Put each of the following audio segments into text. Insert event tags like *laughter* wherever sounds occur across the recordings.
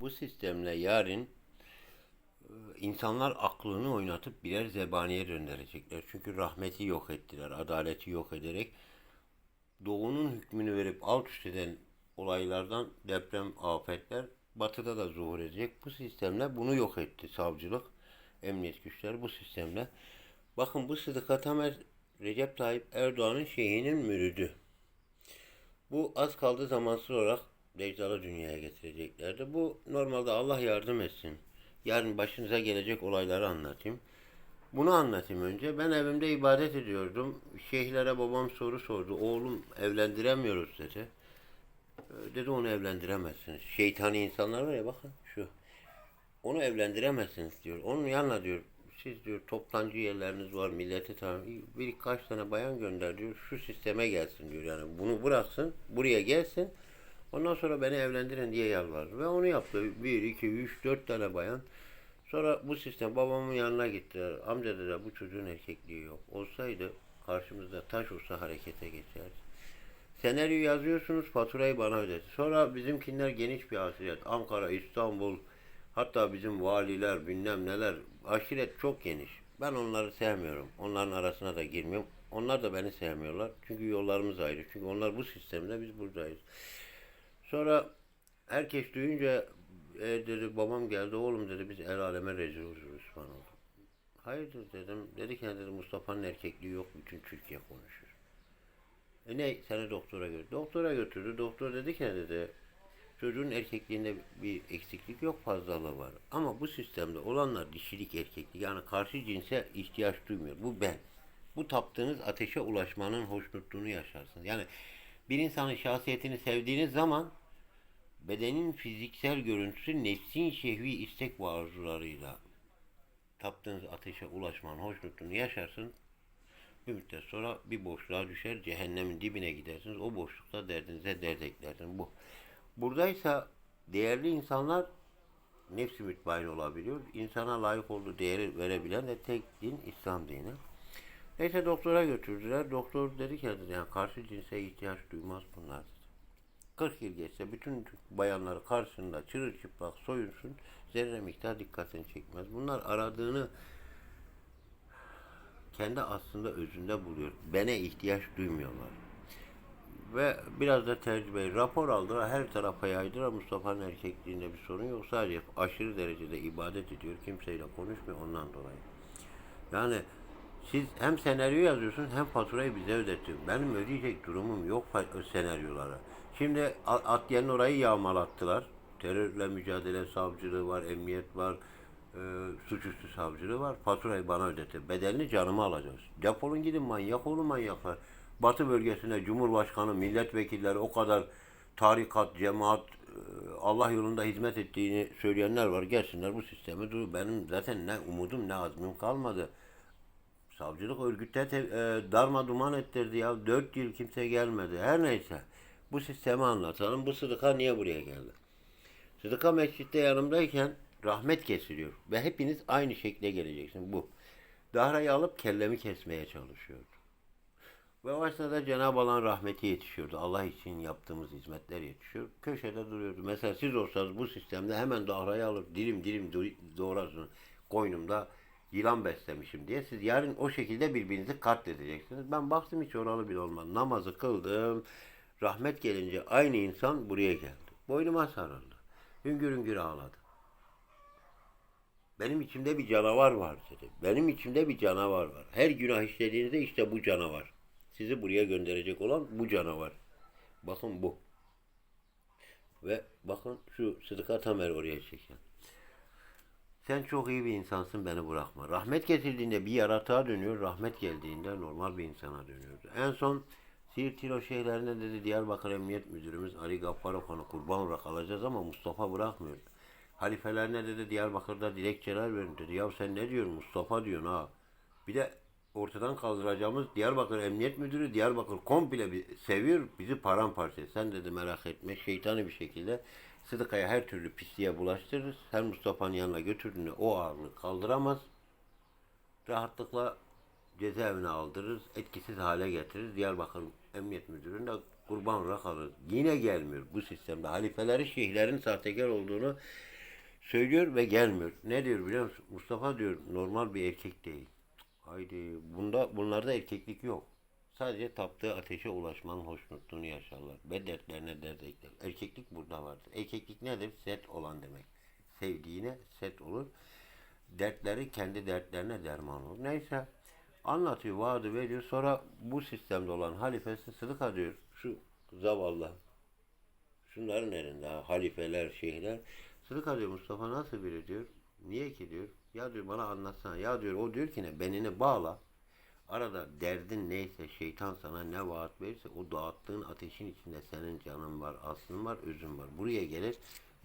Bu sistemle yarın e, insanlar aklını oynatıp birer zebaniye döndürecekler. Çünkü rahmeti yok ettiler, adaleti yok ederek doğunun hükmünü verip alt üst eden olaylardan deprem, afetler batıda da zuhur edecek. Bu sistemle bunu yok etti savcılık, emniyet güçleri bu sistemle. Bakın bu Sıdıka Tamer Recep Tayyip Erdoğan'ın şeyhinin mürüdü. Bu az kaldı zamansız olarak Decjal'ı dünyaya getireceklerdi. Bu normalde Allah yardım etsin. Yarın başınıza gelecek olayları anlatayım. Bunu anlatayım önce. Ben evimde ibadet ediyordum. Şeyhlere babam soru sordu. Oğlum evlendiremiyoruz dedi. Ee, Dedi onu evlendiremezsiniz. Şeytani insanlar var ya bakın şu. Onu evlendiremezsiniz diyor. Onun yanına diyor siz diyor toptancı yerleriniz var milleti tamam birkaç tane bayan gönder diyor şu sisteme gelsin diyor yani bunu bıraksın buraya gelsin ondan sonra beni evlendirin diye yalvardı ve onu yaptı bir iki üç dört tane bayan sonra bu sistem babamın yanına gittiler amca dediler bu çocuğun erkekliği yok olsaydı karşımızda taş olsa harekete geçerdi senaryo yazıyorsunuz faturayı bana ödedi. Sonra bizimkinler geniş bir aşiret. Ankara, İstanbul, hatta bizim valiler, bilmem neler. Aşiret çok geniş. Ben onları sevmiyorum. Onların arasına da girmiyorum. Onlar da beni sevmiyorlar. Çünkü yollarımız ayrı. Çünkü onlar bu sistemde, biz buradayız. Sonra herkes duyunca e, dedi babam geldi oğlum dedi biz el aleme rezil oluruz falan oldu. Hayırdır dedim. Dedi ki dedi Mustafa'nın erkekliği yok bütün Türkiye konuşuyor. E ne seni doktora götürdü. Doktora götürdü. Doktor dedi ki dedi çocuğun erkekliğinde bir eksiklik yok fazlalığı var. Ama bu sistemde olanlar dişilik erkeklik yani karşı cinse ihtiyaç duymuyor. Bu ben. Bu taptığınız ateşe ulaşmanın hoşnutluğunu yaşarsınız. Yani bir insanın şahsiyetini sevdiğiniz zaman bedenin fiziksel görüntüsü nefsin şehvi istek ve arzularıyla taptığınız ateşe ulaşmanın hoşnutluğunu yaşarsın. Bir müddet sonra bir boşluğa düşer, cehennemin dibine gidersiniz. O boşlukta derdinize dert eklersiniz. Bu. Buradaysa değerli insanlar nefsi mütmain olabiliyor. İnsana layık olduğu değeri verebilen de tek din İslam dini. Neyse doktora götürdüler. Doktor dedi ki yani karşı cinse ihtiyaç duymaz bunlar dedi. 40 yıl geçse bütün bayanları karşısında çırılçıplak soyunsun zerre miktar dikkatini çekmez. Bunlar aradığını kendi aslında özünde buluyor. Bene ihtiyaç duymuyorlar. Ve biraz da tecrübe, rapor aldılar, her tarafa yaydılar. Mustafa'nın erkekliğinde bir sorun yok. Sadece aşırı derecede ibadet ediyor. Kimseyle konuşmuyor ondan dolayı. Yani siz hem senaryo yazıyorsunuz hem faturayı bize ödetiyor. Benim ödeyecek durumum yok senaryolara. Şimdi A- Atyen'in orayı yağmalattılar. Terörle mücadele savcılığı var, emniyet var, e, suçüstü savcılığı var. Faturayı bana ödetin. Bedelini canıma alacağız. Defolun gidin manyak olun manyaklar. Batı bölgesinde Cumhurbaşkanı, milletvekilleri o kadar tarikat, cemaat, e, Allah yolunda hizmet ettiğini söyleyenler var. Gelsinler bu sistemi dur. Benim zaten ne umudum ne azmim kalmadı. Savcılık örgütte te, e, darma duman ettirdi ya. Dört yıl kimse gelmedi. Her neyse. Bu sistemi anlatalım. Bu Sıdıka niye buraya geldi? Sıdıka mescitte yanımdayken rahmet kesiliyor. Ve hepiniz aynı şekle geleceksin. Bu. Dahrayı alıp kellemi kesmeye çalışıyordu. Ve o esnada Cenab-ı Allah'ın rahmeti yetişiyordu. Allah için yaptığımız hizmetler yetişiyor. Köşede duruyordu. Mesela siz olsanız bu sistemde hemen dahrayı alıp dilim dilim do- doğrarsınız. Koynumda yılan beslemişim diye. Siz yarın o şekilde birbirinizi katledeceksiniz. Ben baktım hiç oralı bile olmadı. Namazı kıldım. Rahmet gelince aynı insan buraya geldi. Boynuma sarıldı. Hüngür hüngür ağladı. Benim içimde bir canavar var dedi. Benim içimde bir canavar var. Her günah işlediğinizde işte bu canavar. Sizi buraya gönderecek olan bu canavar. Bakın bu. Ve bakın şu Sıdıka Tamer oraya çeken. Sen çok iyi bir insansın beni bırakma. Rahmet getirdiğinde bir yaratığa dönüyor. Rahmet geldiğinde normal bir insana dönüyordu. En son Siirt Tilo şeylerine dedi Diyarbakır Emniyet Müdürümüz Ali Gaffaroğlu'nu kurban olarak alacağız ama Mustafa bırakmıyor. Halifelerine dedi Diyarbakır'da dilekçeler verin dedi. Ya sen ne diyorsun Mustafa diyorsun ha. Bir de ortadan kaldıracağımız Diyarbakır Emniyet Müdürü Diyarbakır komple bir seviyor bizi paramparça. Sen dedi merak etme şeytani bir şekilde Sıdıkaya her türlü pisliğe bulaştırırız. Her Mustafa'nın yanına götürdüğünde o ağırlığı kaldıramaz. Rahatlıkla cezaevine aldırırız. Etkisiz hale getiririz. Diyarbakır emniyet müdürüne kurban olarak alır. Yine gelmiyor bu sistemde. Halifeleri şeyhlerin sahtekar olduğunu söylüyor ve gelmiyor. Ne diyor biliyor musun? Mustafa diyor normal bir erkek değil. Haydi bunda bunlarda erkeklik yok. Sadece taptığı ateşe ulaşmanın hoşnutluğunu yaşarlar. Ve dertlerine dert ekler. Erkeklik burada vardır. Erkeklik nedir? Set olan demek. Sevdiğine set olur. Dertleri kendi dertlerine derman olur. Neyse anlatıyor, vaadi veriyor. Sonra bu sistemde olan halifesi Sıdıka diyor. Şu zavallı şunların elinde ha, halifeler, şeyhler. Sıdıka diyor Mustafa nasıl biri diyor. Niye ki diyor. Ya diyor bana anlatsana. Ya diyor o diyor ki ne benini bağla. Arada derdin neyse şeytan sana ne vaat verirse o dağıttığın ateşin içinde senin canın var, aslın var, özün var. Buraya gelir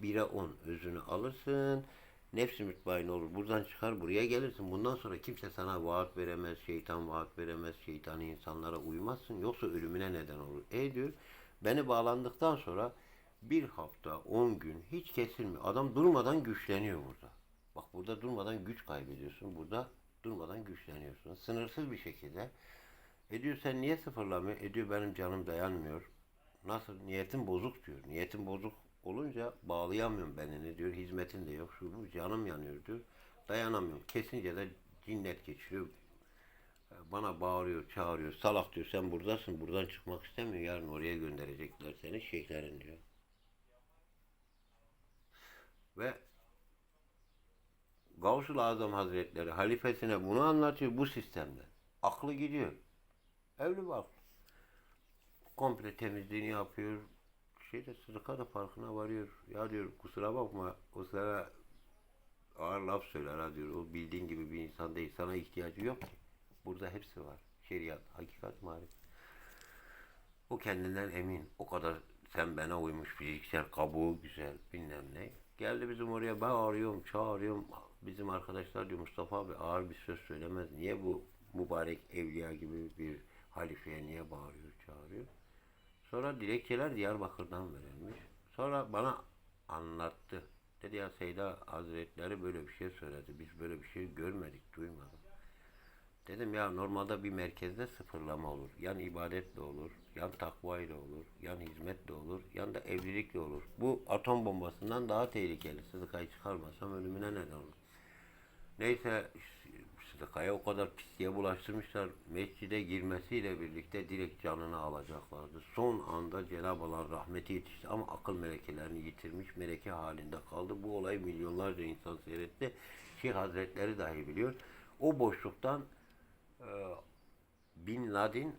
bire on özünü alırsın. Nefsi mütmain olur. Buradan çıkar buraya gelirsin. Bundan sonra kimse sana vaat veremez. Şeytan vaat veremez. Şeytani insanlara uymazsın. Yoksa ölümüne neden olur. E diyor beni bağlandıktan sonra bir hafta, on gün hiç kesilmiyor. Adam durmadan güçleniyor burada. Bak burada durmadan güç kaybediyorsun. Burada durmadan güçleniyorsun. Sınırsız bir şekilde. E diyor sen niye sıfırlamıyor? E diyor benim canım dayanmıyor. Nasıl? Niyetin bozuk diyor. Niyetin bozuk olunca bağlayamıyorum benini diyor. Hizmetin de yok. Şu bu canım yanıyor diyor. Dayanamıyorum. Kesince de cinnet geçiriyor. E, Bana bağırıyor, çağırıyor. Salak diyor sen buradasın. Buradan çıkmak istemiyor. Yarın oraya gönderecekler seni. Şeyhlerin diyor. Ve Gavsul Azam Hazretleri halifesine bunu anlatıyor bu sistemde. Aklı gidiyor. Evli bak. Komple temizliğini yapıyor. Şeyde Sıdıka da farkına varıyor. Ya diyor kusura bakma o sana ağır laf söyler ha diyor. O bildiğin gibi bir insan değil. Sana ihtiyacı yok ki. Burada hepsi var. Şeriat, hakikat, marifet. O kendinden emin. O kadar sen bana uymuş fiziksel kabuğu güzel bilmem ne. Geldi bizim oraya ben arıyorum çağırıyorum. Bizim arkadaşlar diyor Mustafa abi ağır bir söz söylemez. Niye bu mübarek evliya gibi bir halifeye niye bağırıyor çağırıyor? Sonra dilekçeler Diyarbakır'dan verilmiş. Sonra bana anlattı. Dedi ya Seyda Hazretleri böyle bir şey söyledi. Biz böyle bir şey görmedik, duymadık. Dedim ya normalde bir merkezde sıfırlama olur. Yan ibadetle olur, yan takva ile olur, yan hizmetle olur, yan da evlilikle olur. Bu atom bombasından daha tehlikeli. Sıdıkayı çıkarmasam ölümüne neden olur. Neyse Sıdıkaya o kadar pisliğe bulaştırmışlar. Mescide girmesiyle birlikte direkt canını alacaklardı. Son anda Cenab-ı Allah'ın rahmeti yetişti ama akıl melekelerini yitirmiş. Meleke halinde kaldı. Bu olay milyonlarca insan seyretti. Şeyh Hazretleri dahi biliyor. O boşluktan e, Bin Laden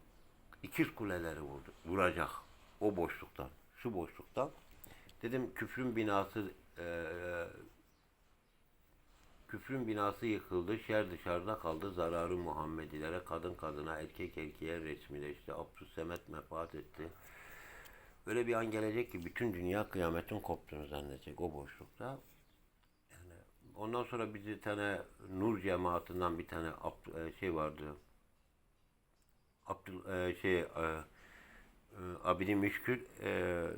ikiz kuleleri vurdu. Vuracak. O boşluktan. Şu boşluktan. Dedim küfrün binası e, Küfrün binası yıkıldı, şer dışarıda kaldı, zararı Muhammedilere, kadın kadına, erkek erkeğe resmileşti. Abdüssemet mefat etti. Öyle bir an gelecek ki bütün dünya kıyametin koptuğunu zannedecek o boşlukta. Yani ondan sonra bir tane Nur cemaatinden bir tane e, şey vardı. Abdül e, şey e, Abidi Müşkül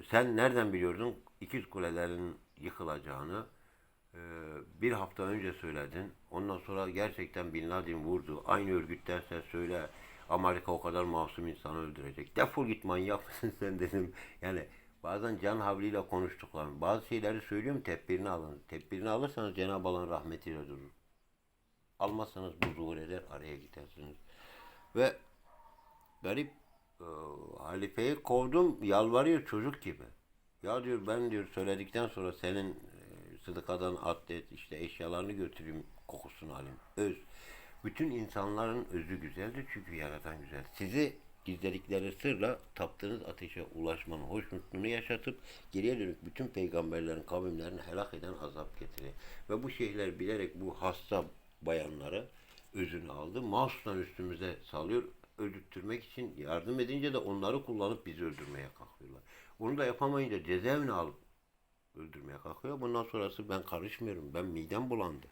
sen nereden biliyordun ikiz kulelerin yıkılacağını? Ee, bir hafta önce söyledin. Ondan sonra gerçekten Bin Laden vurdu. Aynı örgüttense söyle Amerika o kadar masum insanı öldürecek. Defol git manyak mısın *laughs* sen dedim. Yani bazen can havliyle konuştuklarım. Bazı şeyleri söylüyorum tedbirini alın. Tedbirini alırsanız Cenab-ı Allah'ın rahmetiyle durur. Almazsanız bu zuhur eder araya gidersiniz. Ve garip e, halifeyi kovdum yalvarıyor çocuk gibi. Ya diyor ben diyor söyledikten sonra senin sıdıkadan atlet işte eşyalarını götüreyim kokusunu alayım. Öz. Bütün insanların özü güzeldir çünkü yaratan güzel. Sizi gizledikleri sırla taptığınız ateşe ulaşmanın hoşnutluğunu yaşatıp geriye dönük bütün peygamberlerin kavimlerini helak eden azap getirir. Ve bu şeyhler bilerek bu hasta bayanları özünü aldı. Mahsustan üstümüze salıyor. Öldürtmek için yardım edince de onları kullanıp bizi öldürmeye kalkıyorlar. Onu da yapamayınca cezaevine alıp öldürmeye kalkıyor. Bundan sonrası ben karışmıyorum. Ben midem bulandı.